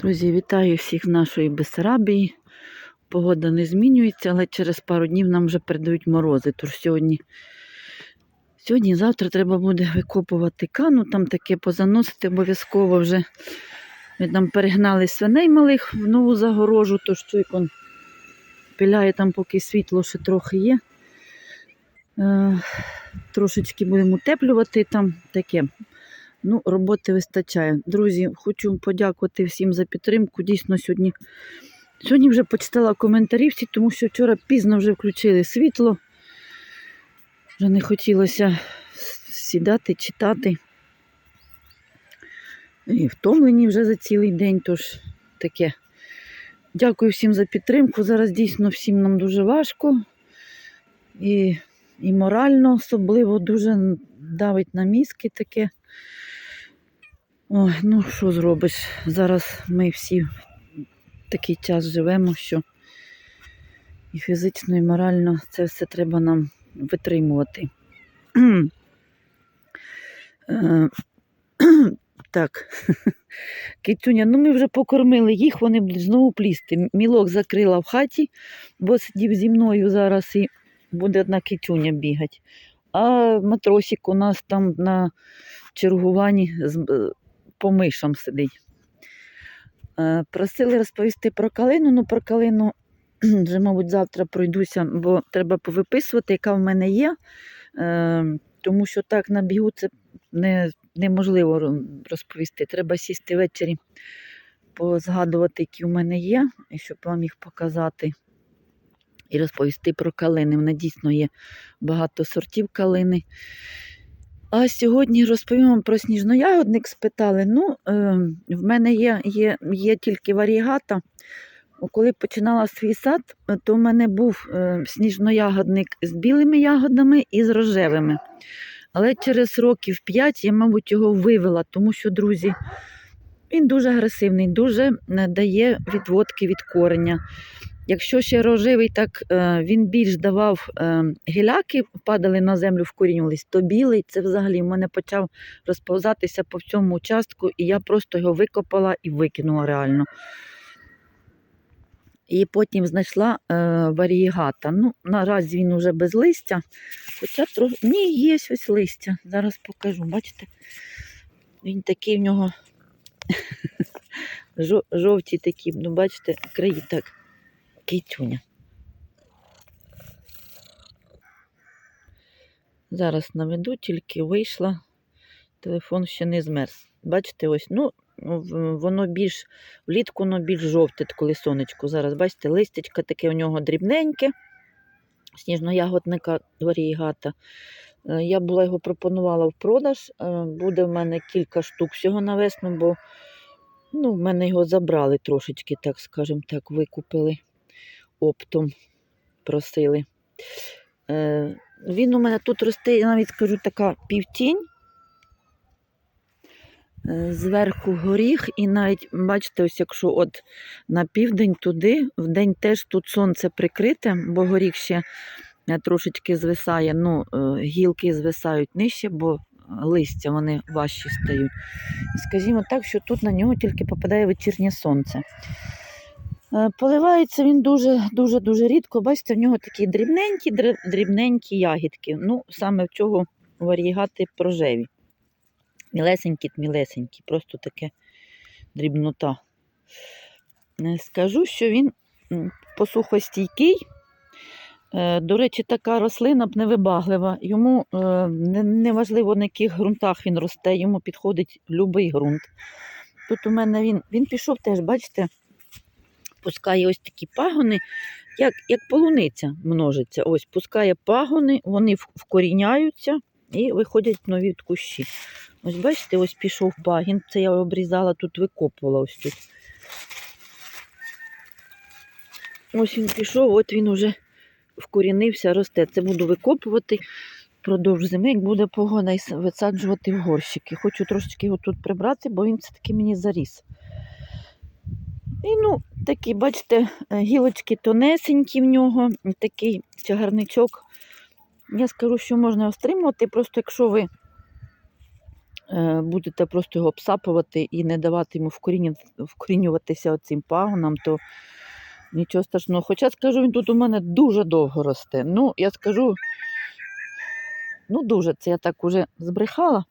Друзі, вітаю всіх з нашої Бесарабії. Погода не змінюється, але через пару днів нам вже передають морози. Тож сьогодні, сьогодні завтра треба буде викопувати кану, там таке позаносити обов'язково вже. Ми там перегнали свиней малих в нову загорожу, тож чуйкон пиляє там, поки світло ще трохи є. Е, трошечки будемо утеплювати там таке. Ну, роботи вистачає. Друзі, хочу подякувати всім за підтримку. Дійсно, сьогодні, сьогодні вже почитала коментарі всі, тому що вчора пізно вже включили світло. Вже не хотілося сідати, читати. І втомлені вже за цілий день, тож таке. Дякую всім за підтримку. Зараз дійсно всім нам дуже важко. І, і морально особливо дуже давить на мізки таке. Ой, ну що зробиш? Зараз ми всі в такий час живемо, що і фізично, і морально це все треба нам витримувати. Е, Так, кицюня, ну ми вже покормили їх, вони будуть знову плісти. Мілок закрила в хаті, бо сидів зі мною зараз і буде одна кицюня бігати. А матросик у нас там на чергуванні по мишам сидить. Е, Просили розповісти про калину, ну про калину вже, мабуть, завтра пройдуся, бо треба повиписувати, яка в мене є. Е, Тому що так на бігу це не, неможливо розповісти. Треба сісти ввечері, позгадувати, які в мене є, і щоб вам їх показати. І розповісти про калини. В мене дійсно є багато сортів калини. А сьогодні розповім вам про сніжноягодник. Спитали. Ну, е, в мене є, є, є тільки варігата. Коли починала свій сад, то в мене був е, сніжноягодник з білими ягодами і з рожевими. Але через років 5 я, мабуть, його вивела, тому що, друзі, він дуже агресивний, дуже е, дає відводки від кореня. Якщо ще рожевий, так е, він більш давав е, гіляки, падали на землю, вкорінювались, то білий це взагалі в мене почав розповзатися по всьому участку, і я просто його викопала і викинула реально. І потім знайшла е, варієгата. Ну, наразі він уже без листя. Хоча трохи. Ні, є ось листя. Зараз покажу. Бачите? Він такий в нього жо- жовті такі, ну бачите, краї так. Китюня. Зараз наведу, тільки вийшла. Телефон ще не змерз. Бачите, ось, ну, воно більш влітку воно більш жовте, коли сонечко. Зараз, бачите, листячко таке у нього дрібненьке, сніжно-ягодника варігата. Е, Я була його пропонувала в продаж. Е, Буде в мене кілька штук всього на весну, бо ну, в мене його забрали трошечки, так скажемо так, викупили оптом просили. Е, він у мене тут росте, я навіть скажу, така півтінь. Е, Зверху горіх, і навіть, бачите, ось якщо от на південь туди, вдень теж тут сонце прикрите, бо горіх ще е, трошечки звисає, ну, гілки звисають нижче, бо листя вони важчі стають. Скажімо так, що тут на нього тільки попадає вечірнє сонце. Е, Поливається він дуже-дуже дуже рідко. Бачите, в нього такі дрібненькі, дрібненькі ягідки. Ну, саме в цього варігати прожеві. Мілесенькі, мілесенькі, просто таке дрібнота. Е, Скажу, що він посухостійкий. Е, До речі, така рослина б невибаглива. Йому неважливо, на яких ґрунтах він росте, йому підходить будь-який ґрунт. Тут у мене він, він пішов теж, бачите, пускає ось такі пагони, як, як полуниця множиться. Ось пускає пагони, вони вкоріняються і виходять нові кущі. Ось бачите, ось пішов пагін. Це я обрізала, тут викопувала ось тут. Ось він пішов, от він уже вкорінився, росте. Це буду викопувати впродовж зими, як буде погода, і висаджувати в горщики. Хочу трошечки його тут прибрати, бо він все-таки мені заріс. І ну, такі, бачите, е, гілочки тонесенькі в нього, такий чагарничок. Я скажу, що можна стримувати, просто якщо ви е, будете просто його обсапувати і не давати йому вкорінюватися оцим пагонам, то нічого страшного. Хоча скажу, він тут у мене дуже довго росте. Ну, я скажу, ну дуже, це я так уже збрехала.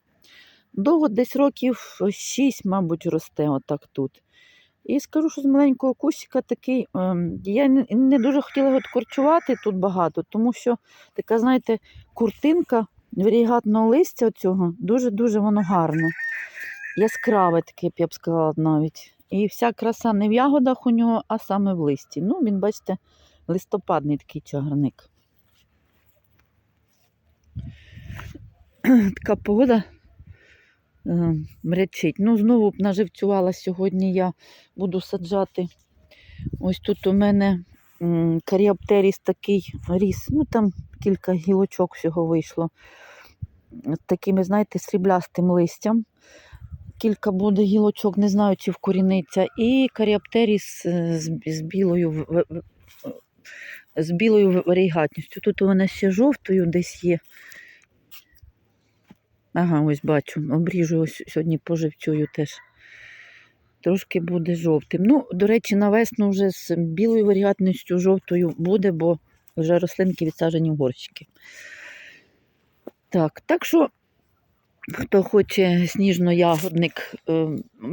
Довго десь років 6, мабуть, росте отак тут. І скажу, що з маленького кущика такий. ем, я не, дуже хотіла його корчувати тут багато, тому що така, знаєте, куртинка варігатного листя цього дуже-дуже воно гарне. Яскраве таке, я б сказала навіть. І вся краса не в ягодах у нього, а саме в листі. Ну, він, бачите, листопадний такий чагарник. така погода мрячить. Ну, знову наживцювала сьогодні я буду саджати. Ось тут у мене каріоптеріс такий ріс. Ну, там кілька гілочок всього вийшло. З такими, знаєте, сріблястим листям. Кілька буде гілочок, не знаю, чи вкоріниться. І каріоптеріс е, з, білою з білою варігатністю. Тут мене ще жовтою десь є. Ага, ось бачу. Обріжу ось сьогодні поживцюю теж. Трошки буде жовтим. Ну, до речі, на весну вже з білою варіатністю жовтою буде, бо вже рослинки відсаджені в горщики. Так, так що, хто хоче сніжно-ягодник, е,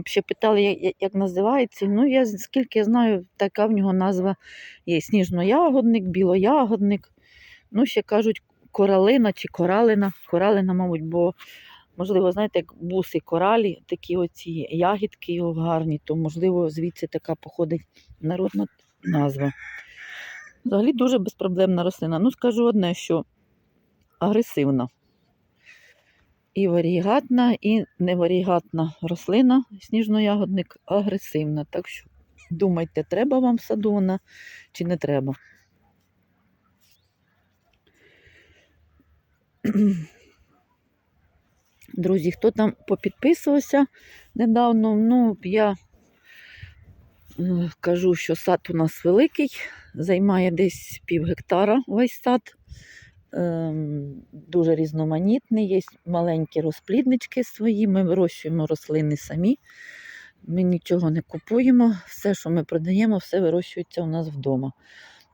ще питали, як- як називається. Ну, я скільки я знаю, така в нього назва є сніжно-ягодник, білоягодник. Ну, ще кажуть, коралина чи коралина. Коралина, мабуть, бо, можливо, знаєте, як буси коралі, такі оці ягідки його гарні, то, можливо, звідси така походить народна назва. Взагалі дуже безпроблемна рослина. Ну, скажу одне, що агресивна. І варігатна, і неварігатна рослина, сніжно-ягодник агресивна. Так що думайте, треба вам садона чи не треба. Друзі, хто там попідписувався недавно, ну, я е, кажу, що сад у нас великий, займає десь пів гектара весь сад. Ем, дуже різноманітний, є маленькі розпліднички свої, ми вирощуємо рослини самі. Ми нічого не купуємо, все, що ми продаємо, все вирощується у нас вдома.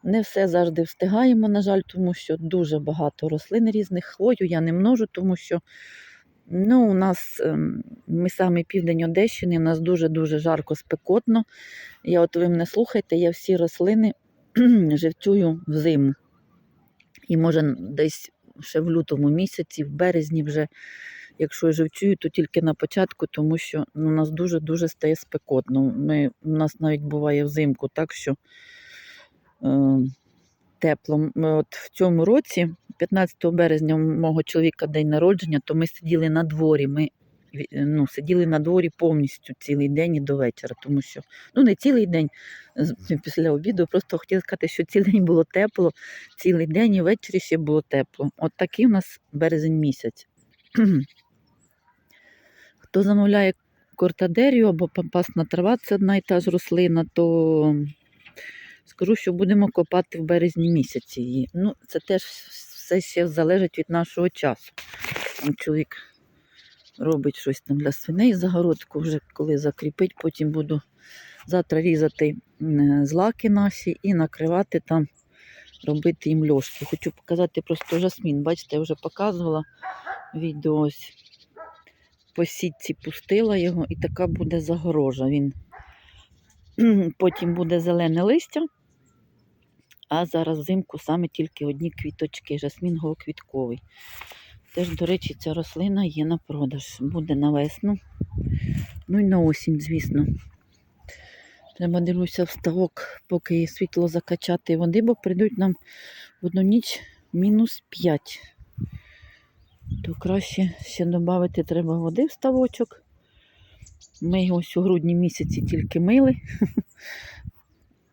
Не все завжди встигаємо, на жаль, тому що дуже багато рослин різних. Хвою я не множу, тому що ну, у нас ем, ми саме південь Одещини, у нас дуже-дуже жарко, спекотно. Я от ви мене слухайте, я всі рослини живцюю взиму. І може десь ще в лютому місяці, в березні вже, якщо я живцюю, то тільки на початку, тому що ну, у нас дуже-дуже стає спекотно. Ми, у нас навіть буває взимку так, що тепло. Ми от в цьому році, 15 березня, у мого чоловіка день народження, то ми сиділи на дворі. Ми ну, сиділи на дворі повністю цілий день і до вечора, тому що ну не цілий день після обіду, просто хотіла сказати, що цілий день було тепло, цілий день і ввечері ще було тепло. От такий у нас березень місяць. Хто замовляє кортадерію або пампасна трава, це одна і та ж рослина, то скажу, що будемо копати в березні місяці її. Ну, це теж все ще залежить від нашого часу. Чоловік робить щось там для свиней загородку, вже коли закріпить, потім буду завтра різати злаки наші і накривати там, робити їм льошки. Хочу показати просто жасмін. Бачите, я вже показувала відео ось по сітці пустила його, і така буде загорожа. Він потім буде зелене листя, а зараз взимку саме тільки одні квіточки, жасмін голоквітковий. Теж, до речі, ця рослина є на продаж. Буде на весну. Ну і на осінь, звісно. Треба дивлюся в ставок, поки світло закачати води, бо прийдуть нам в одну ніч мінус 5. То краще ще додати треба води в ставочок. Ми його у грудні місяці тільки мили.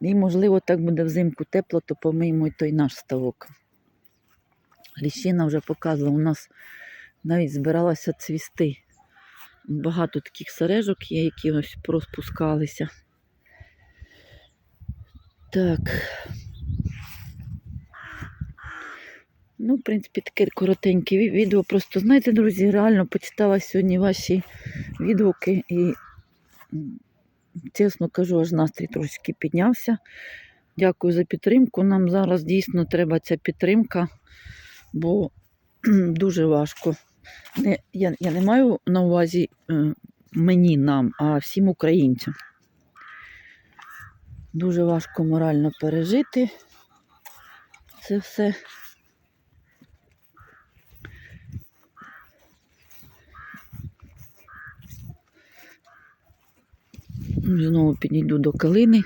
І, можливо, так буде взимку тепло, то помиємо і той наш ставок. Ліщина вже показувала, у нас навіть збиралася цвісти. Багато таких сережок є, які ось розпускалися. Так. Ну, в принципі, таке коротеньке відео. Просто знаєте, друзі, реально почитала сьогодні ваші відгуки і, чесно кажу, аж настрій трошки піднявся. Дякую за підтримку. Нам зараз дійсно треба ця підтримка, бо дуже важко. Не, я, я не маю на увазі е, мені, нам, а всім українцям. Дуже важко морально пережити це все. Знову підійду до калини.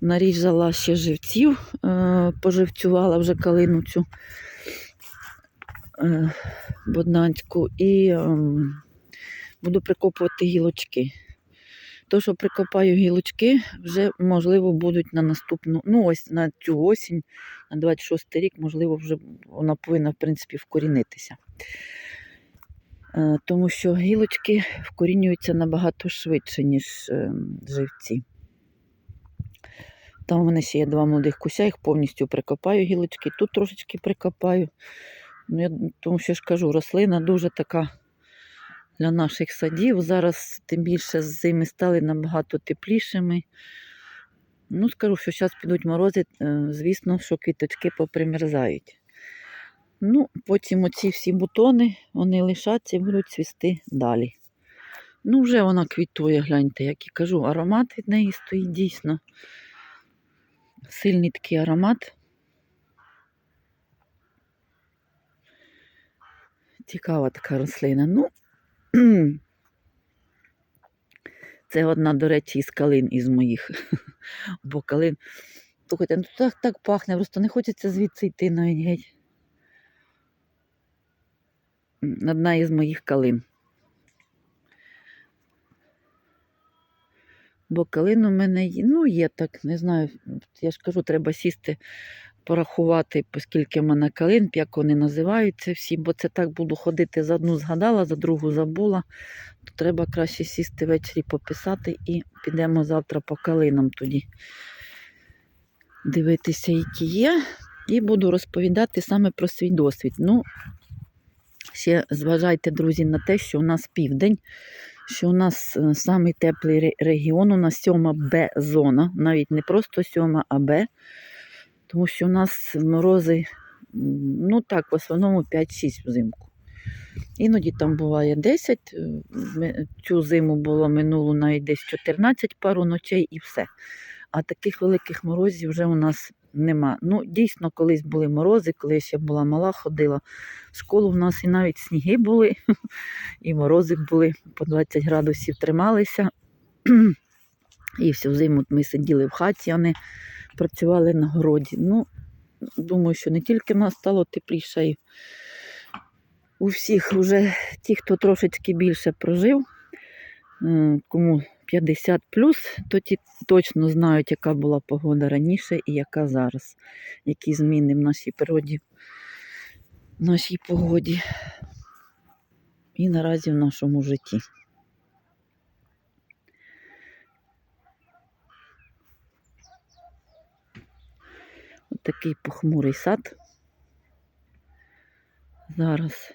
Нарізала ще живців, е, поживцювала вже калину цю е, боднанську і ем, буду прикопувати гілочки. То, що прикопаю гілочки, вже, можливо, будуть на наступну, ну ось на цю осінь, на 26 рік, можливо, вже вона повинна, в принципі, вкорінитися. Е, Тому що гілочки вкорінюються набагато швидше, ніж е, живці. Там у мене ще є два молодих куся, їх повністю прикопаю гілочки, тут трошечки прикопаю. Ну, я, тому що ж кажу, рослина дуже така для наших садів. Зараз тим більше зими стали набагато теплішими. Ну, скажу, що зараз підуть морози, е, звісно, що квіточки попримерзають. Ну, потім оці всі бутони, вони лишаться і будуть цвісти далі. Ну, вже вона квітує, гляньте, як і кажу, аромат від неї стоїть дійсно. Сильний такий аромат. Цікава така рослина. Ну, це одна, до речі, із калин із моїх. Бо калин. Слухайте, ну так, так пахне, просто не хочеться звідси йти навіть геть. Одна із моїх калин. Бо калин у мене ну є так, не знаю, я ж кажу, треба сісти, порахувати, оскільки в мене калин, як вони називаються всі, бо це так буду ходити за одну згадала, за другу забула. То треба краще сісти ввечері пописати і підемо завтра по калинам тоді дивитися, які є. І буду розповідати саме про свій досвід. Ну, ще зважайте, друзі, на те, що у нас південь, що у нас е, самий теплий регіон, у нас сьома Б-зона, навіть не просто сьома, а Б. Тому що у нас морози, ну так, в основному 5-6 взимку. Іноді там буває 10. е, Цю зиму було минуло навіть десь 14 пару ночей і все. А таких великих морозів вже у нас нема. Ну, дійсно, колись були морози, коли я була мала, ходила в школу, в нас і навіть сніги були, і морози були по 20 градусів трималися. І всю зиму ми сиділи в хаті, а не працювали на городі. Ну, думаю, що не тільки в нас стало тепліше, і у всіх вже ті, хто трошечки більше прожив, е, кому 50 плюс, то ті точно знають, яка була погода раніше і яка зараз, які зміни в нашій природі, в нашій погоді і наразі в нашому житті. От такий похмурий сад. Зараз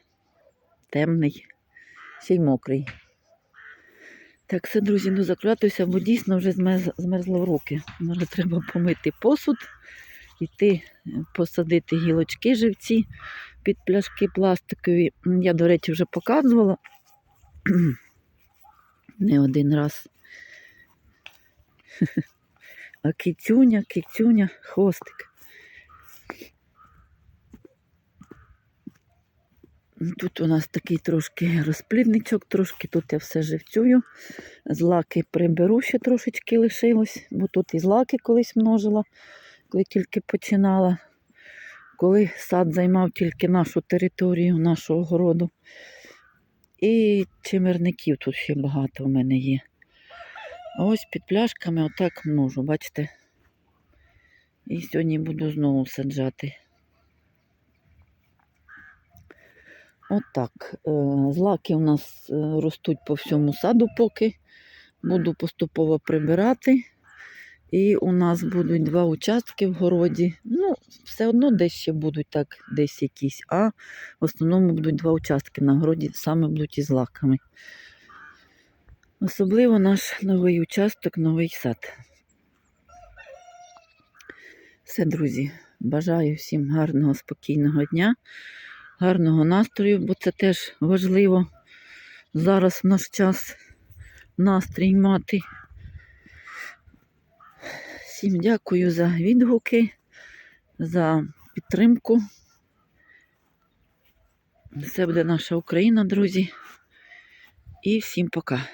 темний, ще й мокрий. Так, все, друзі, ну заклятуюся, бо дійсно вже змерз- змерзло в руки. Зараз треба помити посуд, йти е, посадити гілочки живці під пляшки пластикові. Я, до речі, вже показувала не один раз. А кицюня, кицюня, хвостик. Тут у нас такий трошки розплідничок, трошки тут я все живцюю. Злаки приберу, ще трошечки лишилось, бо тут і злаки колись множила, коли тільки починала. Коли сад займав тільки нашу територію, нашого городу. І чимерників тут ще багато в мене є. А ось під пляшками отак множу, бачите? І сьогодні буду знову саджати. Отак. Е, Злаки у нас е, ростуть по всьому саду поки. Буду поступово прибирати. І у нас будуть два участки в городі. Ну, все одно десь ще будуть так, десь якісь, а в основному будуть два участки на городі, саме будуть із лаками. Особливо наш новий участок, новий сад. Все, друзі, бажаю всім гарного, спокійного дня, гарного настрою, бо це теж важливо зараз в наш час настрій мати. Всім дякую за відгуки, за підтримку. Це буде наша Україна, друзі. І всім пока.